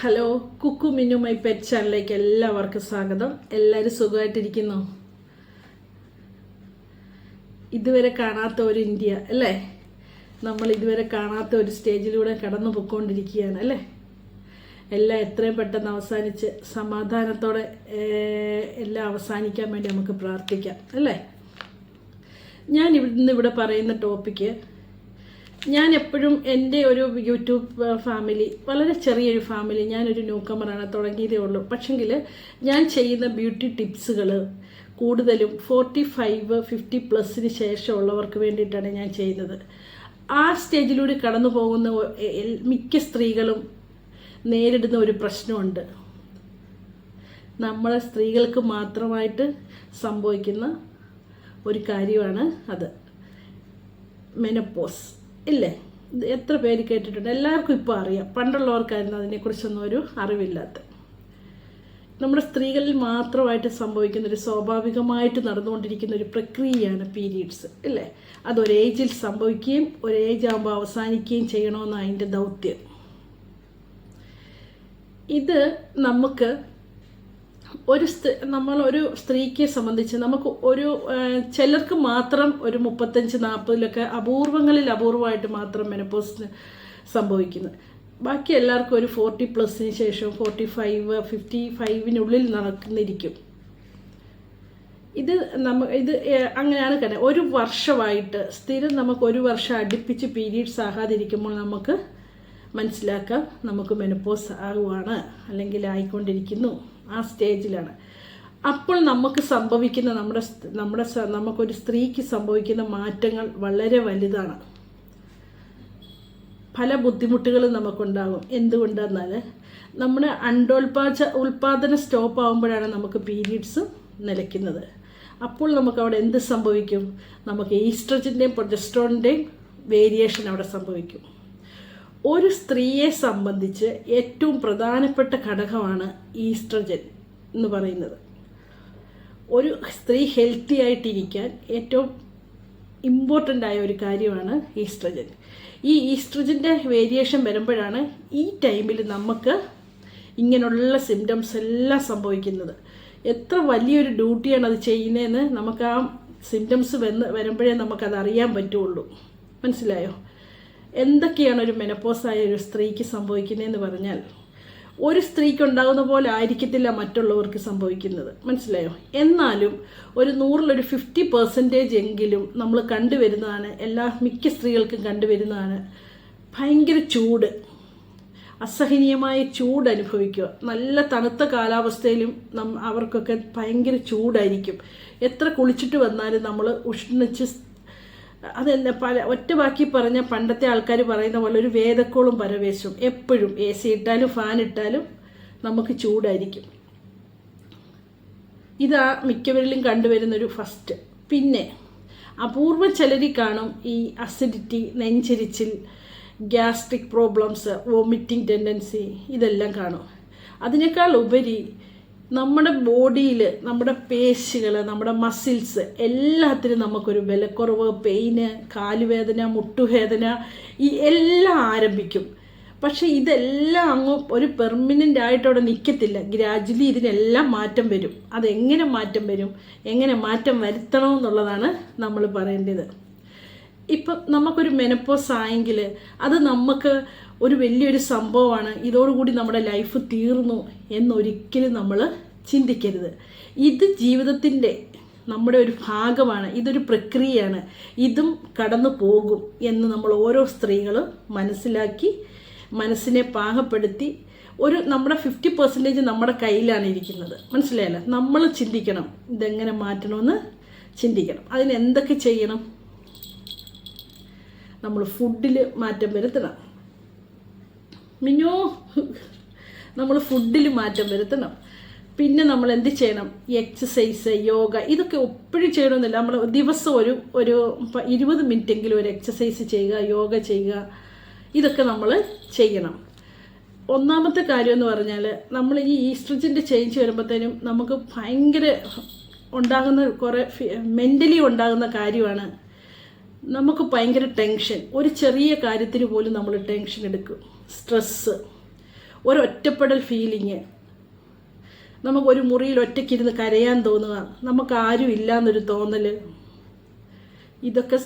Hello Kukku Minnu my pet ചാനലിലേക്ക് എല്ലാവർക്കും സ്വാഗതം. എല്ലാവരും സുഖമായിട്ടിരിക്കുന്നു? ഇതുവരെ കാണാത്ത ഒരു ഇന്ത്യ അല്ലേ? നമ്മൾ ഇതുവരെ കാണാത്ത ഒരു സ്റ്റേജിലൂടെ കടന്നു പൊയ്ക്കൊണ്ടിരിക്കുകയാണ് അല്ലേ? എല്ലാം എത്രയും പെട്ടെന്ന് അവസാനിച്ച് സമാധാനത്തോടെ എല്ലാം അവസാനിക്കാൻ വേണ്ടി നമുക്ക് പ്രാർത്ഥിക്കാം അല്ലേ? ഞാൻ ഇവിടുന്ന് ഇവിടെ പറയുന്ന ടോപ്പിക്ക് ഞാൻ എപ്പോഴും എന്റെ ഒരു യൂട്യൂബ് ഫാമിലി വളരെ ചെറിയൊരു ഫാമിലി ഞാനൊരു ന്യൂ കമറാണ് തുടങ്ങിയതേ ഉള്ളൂ. പക്ഷെങ്കിൽ ഞാൻ ചെയ്യുന്ന ബ്യൂട്ടി ടിപ്സുകൾ കൂടുതലും ഫോർട്ടി ഫൈവ് ഫിഫ്റ്റി പ്ലസിന് ശേഷമുള്ളവർക്ക് വേണ്ടിയിട്ടാണ് ഞാൻ ചെയ്യുന്നത്. ആ സ്റ്റേജിലൂടെ കടന്നു പോകുന്ന മിക്ക സ്ത്രീകളും നേരിടുന്ന ഒരു പ്രശ്നമുണ്ട്. നമ്മളെ സ്ത്രീകൾക്ക് മാത്രമായിട്ട് സംഭവിക്കുന്ന ഒരു കാര്യമാണ് അത്. മെനപ്പോസ് ഇല്ലേ? എത്ര പേര് കേട്ടിട്ടുണ്ട്? എല്ലാവർക്കും ഇപ്പോൾ അറിയാം. പണ്ടുള്ളവർക്കായിരുന്നു അതിനെക്കുറിച്ചൊന്നും ഒരു അറിവില്ലാത്ത. നമ്മുടെ സ്ത്രീകളിൽ മാത്രമായിട്ട് സംഭവിക്കുന്ന ഒരു സ്വാഭാവികമായിട്ട് നടന്നുകൊണ്ടിരിക്കുന്ന ഒരു പ്രക്രിയയാണ് പീരീഡ്സ് അല്ലേ അത് ഏജിൽ സംഭവിക്കുകയും ഒരു ഏജ് ആകുമ്പോൾ അവസാനിക്കുകയും ചെയ്യണമെന്നാണ് അതിന്റെ ദൗത്യം. ഇത് നമുക്ക് ഒരു നമ്മൾ ഒരു സ്ത്രീക്ക് സംബന്ധിച്ച് നമുക്ക് ഒരു ചിലർക്ക് മാത്രം ഒരു മുപ്പത്തഞ്ച് നാൽപ്പതിലൊക്കെ അപൂർവങ്ങളിൽ അപൂർവമായിട്ട് മാത്രം മെനപ്പോസ് സംഭവിക്കുന്നത് ബാക്കി എല്ലാവർക്കും ഒരു ഫോർട്ടി പ്ലസിന് ശേഷം ഫോർട്ടി ഫൈവ് ഫിഫ്റ്റി ഫൈവിനുള്ളിൽ നടക്കുന്നിരിക്കും ഇത് നമ്മ ഇത് അങ്ങനെയാണ് കണ്ടത്. ഒരു വർഷമായിട്ട് സ്ഥിരം നമുക്ക് ഒരു വർഷം അടുപ്പിച്ച് പീരീഡ്സ് ആകാതിരിക്കുമ്പോൾ നമുക്ക് മനസ്സിലാക്കാം നമുക്ക് മെനപ്പോസ് ആകുവാണ് അല്ലെങ്കിൽ ആയിക്കൊണ്ടിരിക്കുന്നു. ആ സ്റ്റേജിലാണ്. അപ്പോൾ നമുക്ക് സംഭവിക്കുന്ന നമ്മുടെ നമ്മുടെ നമുക്കൊരു സ്ത്രീക്ക് സംഭവിക്കുന്ന മാറ്റങ്ങൾ വളരെ വലുതാണ്. പല ബുദ്ധിമുട്ടുകളും നമുക്കുണ്ടാകും. എന്തുകൊണ്ടെന്നാൽ നമ്മുടെ അണ്ടോൽപാച ഉൽപാദനം സ്റ്റോപ്പ് ആകുമ്പോഴാണ് നമുക്ക് പീരീഡ്സ് നിലയ്ക്കുന്നത്. അപ്പോൾ നമുക്ക് അവിടെ എന്ത് സംഭവിക്കും? നമുക്ക് ഈസ്ട്രജിന്റെയും പ്രൊജസ്ട്രോണിന്റെയും വേരിയേഷൻ അവിടെ സംഭവിക്കും. ഒരു സ്ത്രീയെ സംബന്ധിച്ച് ഏറ്റവും പ്രധാനപ്പെട്ട ഘടകമാണ് ഈസ്ട്രജൻ എന്ന് പറയുന്നത്. ഒരു സ്ത്രീ ഹെൽത്തി ആയിട്ടിരിക്കാൻ ഏറ്റവും ഇമ്പോർട്ടന്റ് ആയ ഒരു കാര്യമാണ് ഈസ്ട്രജൻ. ഈ ഈസ്ട്രജന്റെ വേരിയേഷൻ വരുമ്പോഴാണ് ഈ ടൈമിൽ നമുക്ക് ഇങ്ങനെയുള്ള സിംറ്റംസ് എല്ലാം സംഭവിക്കുന്നത്. എത്ര വലിയൊരു ഡ്യൂട്ടിയാണ് അത് ചെയ്യുന്നതെന്ന് നമുക്ക് ആ സിംറ്റംസ് വന്ന് വരുമ്പോഴേ നമുക്കത് അറിയാൻ പറ്റുള്ളൂ. മനസ്സിലായോ? എന്തൊക്കെയാണ് ഒരു മെനപ്പോസായ ഒരു സ്ത്രീക്ക് സംഭവിക്കുന്നതെന്ന് പറഞ്ഞാൽ ഒരു സ്ത്രീക്ക് ഉണ്ടാകുന്ന പോലെ ആയിരിക്കത്തില്ല മറ്റുള്ളവർക്ക് സംഭവിക്കുന്നത്. മനസ്സിലായോ? എന്നാലും ഒരു നൂറിലൊരു ഫിഫ്റ്റി പെർസെന്റേജ് എങ്കിലും നമ്മൾ കണ്ടുവരുന്നതാണ് എല്ലാ മിക്ക സ്ത്രീകൾക്കും കണ്ടുവരുന്നതാണ് ഭയങ്കര ചൂട്. അസഹനീയമായ ചൂട് അനുഭവിക്കുക. നല്ല തണുത്ത കാലാവസ്ഥയിലും നം അവർക്കൊക്കെ ഭയങ്കര ചൂടായിരിക്കും. എത്ര കുളിച്ചിട്ട് വന്നാലും നമ്മൾ ഉഷ്ണിച്ച് അതെന്താ പല ഒറ്റ ബാക്കി പറഞ്ഞ പണ്ടത്തെ ആൾക്കാർ പറയുന്ന പോലെ ഒരു വേദക്കോളും പരവേശവും എപ്പോഴും എ സി ഇട്ടാലും ഫാൻ ഇട്ടാലും നമുക്ക് ചൂടായിരിക്കും. ഇതാ മിക്കവരിലും കണ്ടുവരുന്നൊരു ഫസ്റ്റ് പിന്നെ അപൂർവ ചിലരിൽ കാണും ഈ അസിഡിറ്റി നെഞ്ചരിച്ചിൽ ഗ്യാസ്ട്രിക് പ്രോബ്ലംസ് വോമിറ്റിംഗ് ടെൻഡൻസി ഇതെല്ലാം കാണും. അതിനേക്കാൾ ഉപരി നമ്മുടെ ബോഡിയിൽ നമ്മുടെ പേശികൾ നമ്മുടെ മസിൽസ് എല്ലാത്തിനും നമുക്കൊരു വിലക്കുറവ് പെയിന് കാലുവേദന മുട്ടുവേദന ഈ എല്ലാം ആരംഭിക്കും. പക്ഷെ ഇതെല്ലാം അങ്ങ് ഒരു പെർമനന്റ് ആയിട്ട് അവിടെ നിൽക്കത്തില്ല ഗ്രാജുവലി ഇതിനെല്ലാം മാറ്റം വരും. അതെങ്ങനെ മാറ്റം വരും? എങ്ങനെ മാറ്റം വരുത്തണം എന്നുള്ളതാണ് നമ്മൾ പറയേണ്ടത്. ഇപ്പം നമുക്കൊരു മെനപ്പോസ് ആയെങ്കിൽ അത് നമുക്ക് ഒരു വലിയൊരു സംഭവമാണ്. ഇതോടുകൂടി നമ്മുടെ ലൈഫ് തീർന്നു എന്നൊരിക്കലും നമ്മൾ ചിന്തിക്കരുത്. ഇത് ജീവിതത്തിന്റെ നമ്മുടെ ഒരു ഭാഗമാണ്. ഇതൊരു പ്രക്രിയയാണ്. ഇതും കടന്നു പോകും എന്ന് നമ്മൾ ഓരോ സ്ത്രീകളും മനസ്സിലാക്കി മനസ്സിനെ പാകപ്പെടുത്തി ഒരു നമ്മുടെ ഫിഫ്റ്റി പെർസെന്റേജ് നമ്മുടെ കയ്യിലാണ് ഇരിക്കുന്നത്. മനസ്സിലായല്ലോ? നമ്മൾ ചിന്തിക്കണം. ഇതെങ്ങനെ മാറ്റണമെന്ന് ചിന്തിക്കണം. അതിന് എന്തൊക്കെ ചെയ്യണം? നമ്മൾ ഫുഡിൽ മാറ്റം വരുത്തണം. മിഞ്ഞോ നമ്മൾ ഫുഡിൽ മാറ്റം വരുത്തണം. പിന്നെ നമ്മൾ എന്ത് ചെയ്യണം? എക്സസൈസ് യോഗ ഇതൊക്കെ എപ്പോഴും ചെയ്യണമെന്നില്ല നമ്മൾ ദിവസം ഒരു ഒരു ഇരുപത് മിനിറ്റെങ്കിലും ഒരു എക്സസൈസ് ചെയ്യുക യോഗ ചെയ്യുക ഇതൊക്കെ നമ്മൾ ചെയ്യണം. ഒന്നാമത്തെ കാര്യം എന്ന് പറഞ്ഞാൽ നമ്മൾ ഈ ഈസ്ട്രജന്റെ ചേഞ്ച് വരുമ്പോഴത്തേനും നമുക്ക് ഭയങ്കര ഉണ്ടാകുന്ന കുറേ മെന്റലി ഉണ്ടാകുന്ന കാര്യമാണ് നമുക്ക് ഭയങ്കര ടെൻഷൻ ഒരു ചെറിയ കാര്യത്തിന് പോലും നമ്മൾ ടെൻഷൻ എടുക്കും. സ്ട്രെസ്സ് ഒരൊറ്റപ്പെടൽ ഫീലിങ് നമുക്കൊരു മുറിയിൽ ഒറ്റയ്ക്കിരുന്ന് കരയാൻ തോന്നുക. നമുക്ക് ആരും ഇല്ലാന്നൊരു തോന്നൽ. ഇതൊക്കെ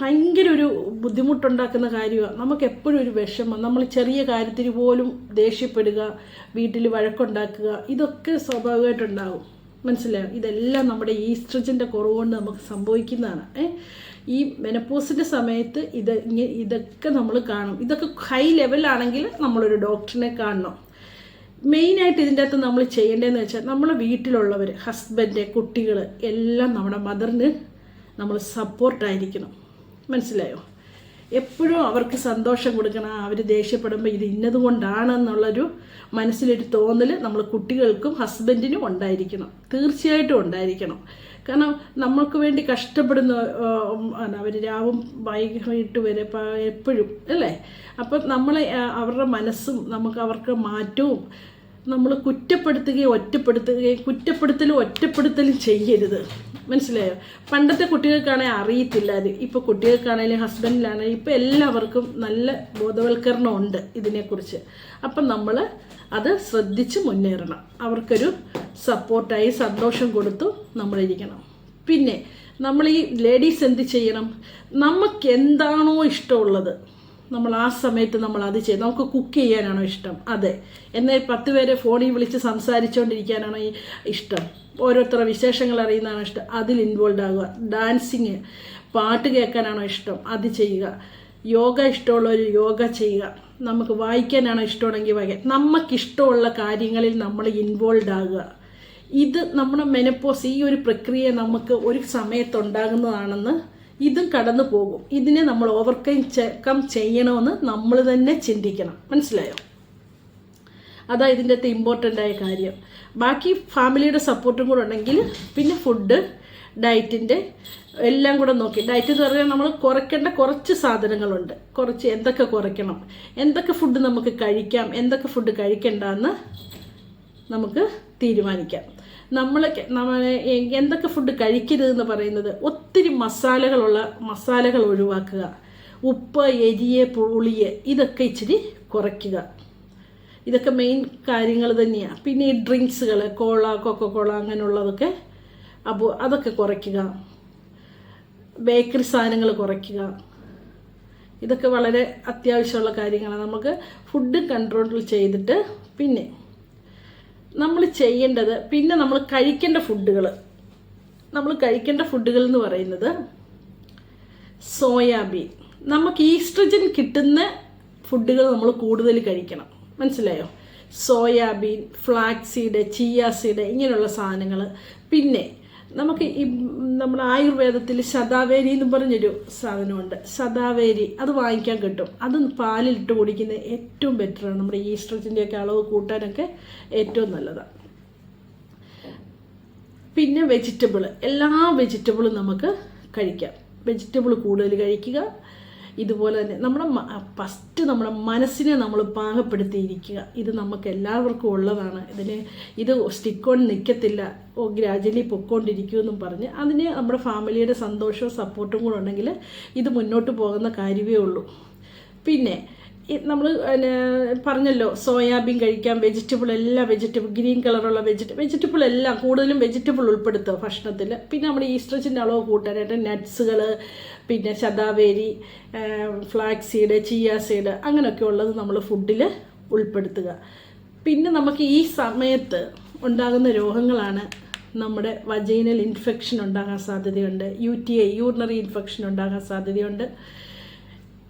ഭയങ്കര ഒരു ബുദ്ധിമുട്ടുണ്ടാക്കുന്ന കാര്യമാണ് നമുക്ക് എപ്പോഴും ഒരു വിഷമം. നമ്മൾ ചെറിയ കാര്യത്തിന് പോലും ദേഷ്യപ്പെടുക വീട്ടിൽ വഴക്കുണ്ടാക്കുക ഇതൊക്കെ സ്വാഭാവികമായിട്ടുണ്ടാവും. മനസ്സിലായോ? ഇതെല്ലാം നമ്മുടെ ഈസ്ട്രജന്റെ കുറവ് കൊണ്ട് നമുക്ക് സംഭവിക്കുന്നതാണ്. ഈ മെനപ്പോസിന്റെ സമയത്ത് ഇത് ഇതൊക്കെ നമ്മൾ കാണും. ഇതൊക്കെ ഹൈ ലെവലാണെങ്കിൽ നമ്മളൊരു ഡോക്ടറിനെ കാണണം. മെയിനായിട്ട് ഇതിന്റെ അകത്ത് നമ്മൾ ചെയ്യേണ്ടതെന്ന് വെച്ചാൽ നമ്മളെ വീട്ടിലുള്ളവർ ഹസ്ബൻഡ് കുട്ടികൾ എല്ലാം നമ്മുടെ മദറിന് നമ്മൾ സപ്പോർട്ടായിരിക്കണം മനസ്സിലായോ? എപ്പോഴും അവർക്ക് സന്തോഷം കൊടുക്കണം അവർ ദേഷ്യപ്പെടുമ്പോൾ ഇത് ഇന്നതുകൊണ്ടാണെന്നുള്ളൊരു മനസ്സിലൊരു തോന്നൽ നമ്മൾ കുട്ടികൾക്കും ഹസ്ബൻഡിനും ഉണ്ടായിരിക്കണം. തീർച്ചയായിട്ടും ഉണ്ടായിരിക്കണം. കാരണം നമ്മൾക്ക് വേണ്ടി കഷ്ടപ്പെടുന്ന അവർ രാവും വൈകിട്ട് വരെ എപ്പോഴും അല്ലേ? അപ്പം നമ്മളെ ആ, അവരുടെ മനസ്സും നമുക്ക് അവർക്ക് മാറ്റവും നമ്മൾ കുറ്റപ്പെടുത്തുകയും ഒറ്റപ്പെടുത്തുകയും കുറ്റപ്പെടുത്തലും ഒറ്റപ്പെടുത്തലും ചെയ്യരുത്. മനസ്സിലായോ? പണ്ടത്തെ കുട്ടികൾക്കാണെങ്കിൽ അറിയത്തില്ല അത്. ഇപ്പോൾ കുട്ടികൾക്കാണെങ്കിലും ഹസ്ബൻഡിലാണെങ്കിലും ഇപ്പോൾ എല്ലാവർക്കും നല്ല ബോധവൽക്കരണം ഉണ്ട് ഇതിനെക്കുറിച്ച്. അപ്പം നമ്മൾ അത് ശ്രദ്ധിച്ച് മുന്നേറണം. അവർക്കൊരു സപ്പോർട്ടായി സന്തോഷം കൊടുത്തു നമ്മളിരിക്കണം. പിന്നെ നമ്മൾ ഈ ലേഡീസ് എന്ത് ചെയ്യണം? നമുക്ക് എന്താണോ ഇഷ്ടമുള്ളത് നമ്മൾ ആ സമയത്ത് നമ്മൾ അത് ചെയ്യും. നമുക്ക് കുക്ക് ചെയ്യാനാണോ ഇഷ്ടം? അതെ. എന്നെ പത്ത് പേരെ ഫോണിൽ വിളിച്ച് സംസാരിച്ചുകൊണ്ടിരിക്കാനാണോ ഈ ഇഷ്ടം? ഓരോരുത്തരുടെ വിശേഷങ്ങൾ അറിയുന്നതാണോ ഇഷ്ടം? അതിൽ ഇൻവോൾവ് ആകുക. ഡാൻസിങ് പാട്ട് കേൾക്കാനാണോ ഇഷ്ടം? അത് ചെയ്യുക. യോഗ ഇഷ്ടമുള്ളവർ യോഗ ചെയ്യുക. നമുക്ക് വായിക്കാനാണോ ഇഷ്ടമാണെങ്കിൽ വായിക്കാം. നമുക്കിഷ്ടമുള്ള കാര്യങ്ങളിൽ നമ്മൾ ഇൻവോൾവ് ആകുക. ഇത് നമ്മുടെ മെനപ്പോസ് ഈ ഒരു പ്രക്രിയ നമുക്ക് ഒരു സമയത്തുണ്ടാകുന്നതാണെന്ന് ഇതും കടന്നു പോകും. ഇതിനെ നമ്മൾ ഓവർകം കം ചെയ്യണമെന്ന് നമ്മൾ തന്നെ ചിന്തിക്കണം. മനസ്സിലായോ? അതാ ഇതിന്റെ അകത്ത് ഇമ്പോർട്ടന്റ് ആയ കാര്യം. ബാക്കി ഫാമിലിയുടെ സപ്പോർട്ടും കൂടെ ഉണ്ടെങ്കിൽ പിന്നെ ഫുഡ് ഡയറ്റിന്റെ എല്ലാം കൂടെ നോക്കി. ഡയറ്റ് എന്ന് പറഞ്ഞാൽ നമ്മൾ കുറയ്ക്കേണ്ട കുറച്ച് സാധനങ്ങളുണ്ട്. കുറച്ച് എന്തൊക്കെ കുറയ്ക്കണം? എന്തൊക്കെ ഫുഡ് നമുക്ക് കഴിക്കാം? എന്തൊക്കെ ഫുഡ് കഴിക്കണ്ടെന്ന് നമുക്ക് തീരുമാനിക്കാം. നമ്മൾ എന്തൊക്കെ ഫുഡ് കഴിക്കരുതെന്ന് പറയുന്നത് ഒത്തിരി മസാലകളുള്ള മസാലകൾ ഒഴിവാക്കുക. ഉപ്പ് എരിയെ പുളിയെ ഇതൊക്കെ ഇച്ചിരി കുറയ്ക്കുക. ഇതൊക്കെ മെയിൻ കാര്യങ്ങൾ തന്നെയാണ് പിന്നെ ഈ ഡ്രിങ്ക്സുകൾ കോള കൊക്കക്കോള അങ്ങനെയുള്ളതൊക്കെ അപ്പോൾ അതൊക്കെ കുറയ്ക്കുക. ബേക്കറി സാധനങ്ങൾ കുറയ്ക്കുക. ഇതൊക്കെ വളരെ അത്യാവശ്യമുള്ള കാര്യങ്ങളാണ് നമുക്ക് ഫുഡ് കൺട്രോൾ ചെയ്തിട്ട് പിന്നെ നമ്മൾ ചെയ്യേണ്ടത് പിന്നെ നമ്മൾ കഴിക്കേണ്ട ഫുഡുകൾ നമ്മൾ കഴിക്കേണ്ട ഫുഡുകൾ എന്ന് പറയുന്നത് സോയാബീൻ. നമുക്ക് ഈസ്ട്രജൻ കിട്ടുന്ന ഫുഡുകൾ നമ്മൾ കൂടുതൽ കഴിക്കണം. മനസ്സിലായോ? സോയാബീൻ ഫ്ലാക്സീഡ് ചിയ സീഡ് ഇങ്ങനെയുള്ള സാധനങ്ങൾ പിന്നെ നമുക്ക് ഈ നമ്മൾ ആയുർവേദത്തിൽ ശതാവേരി എന്ന് പറഞ്ഞൊരു സാധനമുണ്ട്. ശതാവേരി അത് വാങ്ങിക്കാൻ കിട്ടും. അത് പാലിലിട്ട് കുടിക്കുന്നത് ഏറ്റവും ബെറ്ററാണ് നമ്മുടെ ഈസ്ട്രജന്റെ ഒക്കെ അളവ് കൂട്ടാനൊക്കെ ഏറ്റവും നല്ലതാണ് പിന്നെ വെജിറ്റബിൾ എല്ലാ വെജിറ്റബിളും നമുക്ക് കഴിക്കാം. വെജിറ്റബിൾ കൂടുതൽ കഴിക്കുക. ഇതുപോലെ തന്നെ നമ്മുടെ ഫസ്റ്റ് നമ്മുടെ മനസ്സിനെ നമ്മൾ പാകപ്പെടുത്തിയിരിക്കുക. ഇത് നമുക്ക് എല്ലാവർക്കും ഉള്ളതാണ്. ഇതിന് ഇത് സ്റ്റിക്ക് ഓൺ നിൽക്കത്തില്ല ഓ ഗ്രാജുവലി പൊക്കോണ്ടിരിക്കുമെന്നും പറഞ്ഞ് അതിന് നമ്മുടെ ഫാമിലിയുടെ സന്തോഷവും സപ്പോർട്ടും കൂടെ ഉണ്ടെങ്കിൽ ഇത് മുന്നോട്ട് പോകുന്ന കാര്യമേ ഉള്ളൂ. പിന്നെ നമ്മൾ പറഞ്ഞല്ലോ സോയാബീൻ കഴിക്കാം വെജിറ്റബിൾ എല്ലാം വെജിറ്റബിൾ ഗ്രീൻ കളറുള്ള വെജിറ്റബിൾ വെജിറ്റബിൾ എല്ലാം കൂടുതലും വെജിറ്റബിൾ ഉൾപ്പെടുത്തുക ഭക്ഷണത്തിൽ. പിന്നെ നമ്മുടെ ഈസ്ട്രച്ചിന്റെ അളവ് കൂട്ടാനായിട്ട് നട്ട്സുകൾ പിന്നെ shatavari flax seed chia seed അങ്ങനെയൊക്കെ ഉള്ളത് നമ്മൾ ഫുഡിൽ ഉൾപ്പെടുത്തുക. പിന്നെ നമുക്ക് ഈ സമയത്ത് ഉണ്ടാകുന്ന രോഗങ്ങളാണ് നമ്മുടെ വജൈനൽ ഇൻഫെക്ഷൻ ഉണ്ടാകാൻ സാധ്യതയുണ്ട്. U T I urinary infection ഉണ്ടാകാൻ സാധ്യതയുണ്ട്.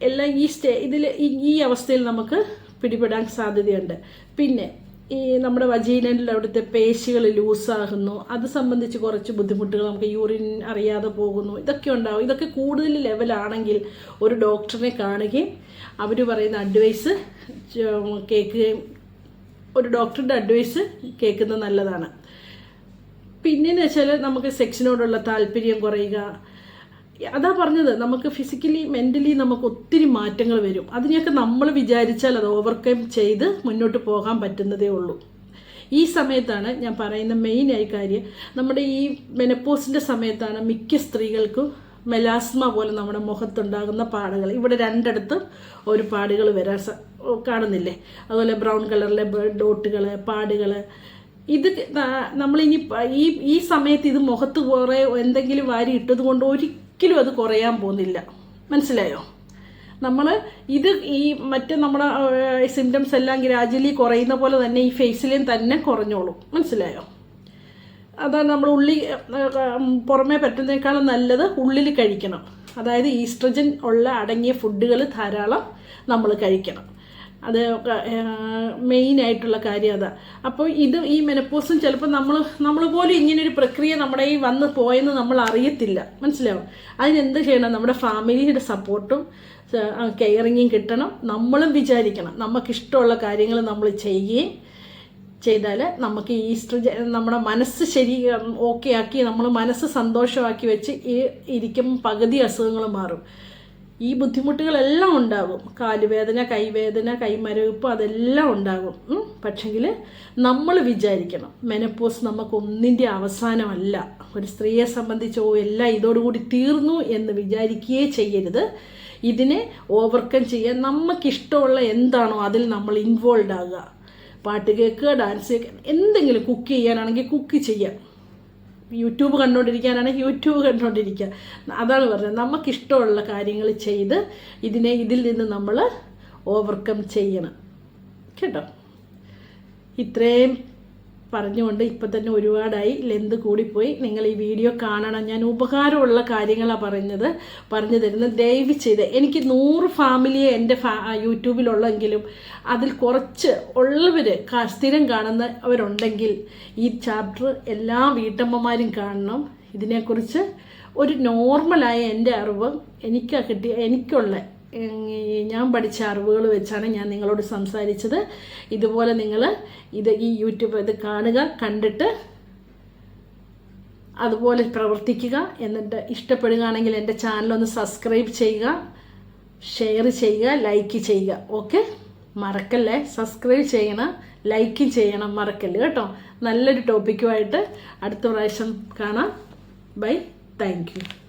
എല്ലാം ഈ സ്റ്റേ ഇതിൽ ഈ അവസ്ഥയിൽ നമുക്ക് പിടിപെടാൻ സാധ്യതയുണ്ട്. പിന്നെ ഈ നമ്മുടെ വജീനലിൽ അവിടുത്തെ പേശികൾ ലൂസാകുന്നു. അത് സംബന്ധിച്ച് കുറച്ച് ബുദ്ധിമുട്ടുകൾ നമുക്ക് യൂറിൻ അറിയാതെ പോകുന്നു. ഇതൊക്കെ ഉണ്ടാവും. ഇതൊക്കെ കൂടുതൽ ലെവലാണെങ്കിൽ ഒരു ഡോക്ടറിനെ കാണുകയും അവർ പറയുന്ന അഡ്വൈസ് കേൾക്കുകയും ഒരു ഡോക്ടറുടെ അഡ്വൈസ് കേൾക്കുന്നത് നല്ലതാണ്. പിന്നെന്ന് വെച്ചാൽ നമുക്ക് സെക്സിനോടുള്ള താല്പര്യം കുറയുക. അതാ പറഞ്ഞത് നമുക്ക് ഫിസിക്കലി മെന്റലി നമുക്ക് ഒത്തിരി മാറ്റങ്ങൾ വരും. അതിനെയൊക്കെ നമ്മൾ വിചാരിച്ചാൽ അത് ഓവർകം ചെയ്ത് മുന്നോട്ട് പോകാൻ പറ്റുന്നതേ ഉള്ളൂ. ഈ സമയത്താണ് ഞാൻ പറയുന്ന മെയിൻ ആയി കാര്യം നമ്മുടെ ഈ മെനപ്പോസിന്റെ സമയത്താണ് മിക്ക സ്ത്രീകൾക്കും മെലാസ്മ പോലെ നമ്മുടെ മുഖത്തുണ്ടാകുന്ന പാടുകൾ. ഇവിടെ രണ്ടിടത്തും ഒരു പാടുകൾ വരാൻ കാണുന്നില്ലേ? അതുപോലെ ബ്രൗൺ കളറിലെ ഡോട്ടുകൾ പാടുകൾ ഇത് നമ്മളിനി ഈ ഈ സമയത്ത് ഇത് മുഖത്ത് കുറേ എന്തെങ്കിലും വാരി ഇട്ടത് കൊണ്ട് ഒരിക്കലും അത് കുറയാൻ പോകുന്നില്ല. മനസ്സിലായോ? നമ്മൾ ഇത് ഈ മറ്റ് നമ്മുടെ സിംറ്റംസ് എല്ലാം ഗ്രാജുവലി കുറയുന്ന പോലെ തന്നെ ഈ ഫേസിലും തന്നെ കുറഞ്ഞോളും. മനസ്സിലായോ? അതാണ് നമ്മൾ ഉള്ളി പുറമേ പറ്റുന്നതിനേക്കാളും നല്ലത് ഉള്ളിൽ കഴിക്കണം. അതായത് ഈസ്ട്രജൻ ഉള്ള അടങ്ങിയ ഫുഡുകൾ ധാരാളം നമ്മൾ കഴിക്കണം. അത് മെയിൻ ആയിട്ടുള്ള കാര്യം അതാ. അപ്പോൾ ഇത് ഈ മെനപ്പോസും ചിലപ്പോൾ നമ്മൾ നമ്മൾ പോലും ഇങ്ങനൊരു പ്രക്രിയ നമ്മുടെ ഈ വന്ന് പോയെന്ന് നമ്മൾ അറിയത്തില്ല. മനസ്സിലാവും അതിനെന്ത് ചെയ്യണം? നമ്മുടെ ഫാമിലിയുടെ സപ്പോർട്ടും കെയറിങ്ങും കിട്ടണം. നമ്മളും വിചാരിക്കണം. നമുക്കിഷ്ടമുള്ള കാര്യങ്ങൾ നമ്മൾ ചെയ്യുകയും ചെയ്താൽ നമുക്ക് ഈസ്റ്റർ നമ്മുടെ മനസ്സ് ശരി ഓക്കെ ആക്കി നമ്മൾ മനസ്സ് സന്തോഷമാക്കി വെച്ച് ഈ ഇരിക്കും പകുതി അസുഖങ്ങൾ മാറും. ഈ ബുദ്ധിമുട്ടുകളെല്ലാം ഉണ്ടാകും. കാലുവേദന കൈവേദന കൈമരവിപ്പ് അതെല്ലാം ഉണ്ടാകും. പക്ഷെങ്കിൽ നമ്മൾ വിചാരിക്കണം മെനപ്പോസ് നമുക്ക് ഒന്നിന്റെ അവസാനമല്ല. ഒരു സ്ത്രീയെ സംബന്ധിച്ചോ എല്ലാം ഇതോടുകൂടി തീർന്നു എന്ന് വിചാരിക്കുകയേ ചെയ്യരുത്. ഇതിനെ ഓവർകം ചെയ്യാൻ നമുക്കിഷ്ടമുള്ള എന്താണോ അതിൽ നമ്മൾ ഇൻവോൾവ് ആകുക. പാട്ട് കേൾക്കുക ഡാൻസ് കേൾക്കുക എന്തെങ്കിലും കുക്ക് ചെയ്യാനാണെങ്കിൽ കുക്ക് ചെയ്യാം. യൂട്യൂബ് കണ്ടുകൊണ്ടിരിക്കാനാണെങ്കിൽ യൂട്യൂബ് കണ്ടുകൊണ്ടിരിക്കുക. അതാണ് പറഞ്ഞത്. നമുക്കിഷ്ടമുള്ള കാര്യങ്ങൾ ചെയ്ത് ഇതിനെ ഇതിൽ നിന്ന് നമ്മൾ ഓവർകം ചെയ്യണം. കേട്ടോ? ഇത്രയും പറഞ്ഞുകൊണ്ട് ഇപ്പം തന്നെ ഒരുപാടായി. ലെന്ത് കൂടിപ്പോയി. നിങ്ങൾ ഈ വീഡിയോ കാണണം. ഞാൻ ഉപകാരമുള്ള കാര്യങ്ങളാണ് പറഞ്ഞത് പറഞ്ഞു തരുന്നത്. ദയവ് ചെയ്ത് എനിക്ക് നൂറ് ഫാമിലിയെ എന്റെ ഫാ യൂട്യൂബിലുള്ളെങ്കിലും അതിൽ കുറച്ച് ഉള്ളവർ സ്ഥിരം കാണുന്നവരുണ്ടെങ്കിൽ ഈ ചാപ്റ്റർ എല്ലാ വീട്ടമ്മമാരും കാണണം. ഇതിനെക്കുറിച്ച് ഒരു നോർമലായ എന്റെ അറിവ് എനിക്ക് കിട്ടിയ എനിക്കുള്ള ഞാൻ പഠിച്ച അറിവുകൾ വെച്ചാണ് ഞാൻ നിങ്ങളോട് സംസാരിച്ചത്. ഇതുപോലെ നിങ്ങൾ ഇത് ഈ യൂട്യൂബ് ഇത് കാണുക കണ്ടിട്ട് അതുപോലെ പ്രവർത്തിക്കുക. എന്നിട്ട് ഇഷ്ടപ്പെടുകയാണെങ്കിൽ എന്റെ ചാനലൊന്ന് സബ്സ്ക്രൈബ് ചെയ്യുക ഷെയർ ചെയ്യുക ലൈക്ക് ചെയ്യുക. ഓക്കെ? മറക്കല്ലേ? സബ്സ്ക്രൈബ് ചെയ്യണം ലൈക്ക് ചെയ്യണം മറക്കല്ലേ? കേട്ടോ? നല്ലൊരു ടോപ്പിക്കുമായിട്ട് അടുത്ത പ്രാവശ്യം കാണാം. ബൈ. താങ്ക്